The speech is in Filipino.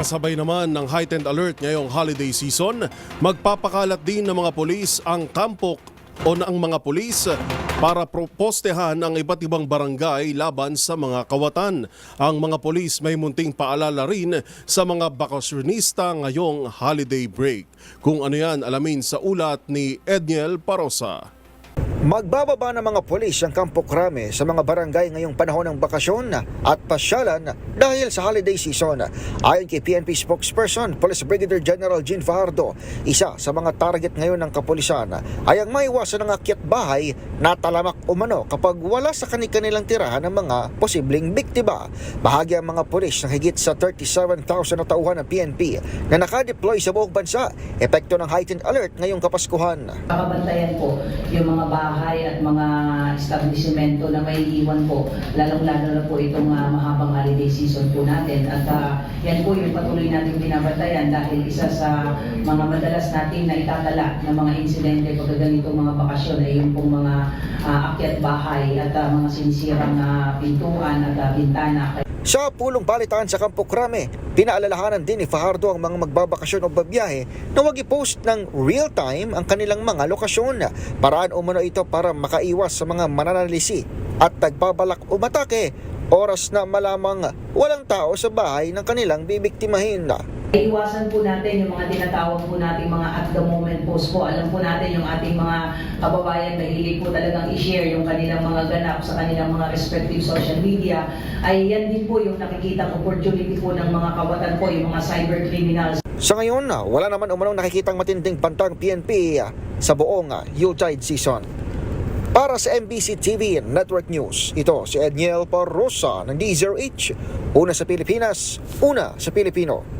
Kasabay naman ng heightened alert ngayong holiday season, magpapakalat din ng mga polis ang tampok o ng mga polis para propostehan ang iba't ibang barangay laban sa mga kawatan. Ang mga polis may munting paalala rin sa mga bakasyonista ngayong holiday break. Kung ano yan, alamin sa ulat ni Edniel Parosa. Magbababa ng mga polis ang Kampo Krame sa mga barangay ngayong panahon ng bakasyon at pasyalan dahil sa holiday season. Ayon kay PNP spokesperson, Police Brigadier General Jean Fajardo, isa sa mga target ngayon ng kapulisan ay ang maiwasan ng akyat bahay na talamak umano kapag wala sa kanilang tirahan ng mga posibleng biktima. Bahagi ang mga polis ng higit sa 37,000 na tauhan ng PNP na nakadeploy sa buong bansa, epekto ng heightened alert ngayong Kapaskuhan. Pakabantayan po yung mga bahay at mga establishmento na may iwan po, lalong-lalo na po itong ah, mahabang holiday season po natin. At ah, yan po yung patuloy natin binabantayan dahil isa sa mga madalas natin na itatala ng mga insidente pag ganitong mga bakasyon ay yung pong mga ah, akyat bahay at ah, mga sinisirang ah, pintuan at ah, bintana. Sa pulong balitaan sa Kampo Krame, pinaalalahanan din ni Fajardo ang mga magbabakasyon o babiyahe na huwag i-post ng real-time ang kanilang mga lokasyon. Paraan umano ito para makaiwas sa mga mananalisi at nagbabalak umatake oras na malamang walang tao sa bahay ng kanilang bibiktimahin. Iwasan po natin yung mga tinatawag po nating mga at the moment post po. Alam po natin yung ating mga kababayan mahilig po talagang i-share yung kanilang mga ganap sa kanilang mga respective social media. Ay yan din po yung nakikitang opportunity po ng mga kawatan po, yung mga cyber criminals. Sa ngayon, wala naman umanong nakikitang matinding pantang PNP sa buong Yuletide season. Para sa MBC TV Network News, ito si Edniel Parrosa ng D0H. Una sa Pilipinas, una sa Pilipino.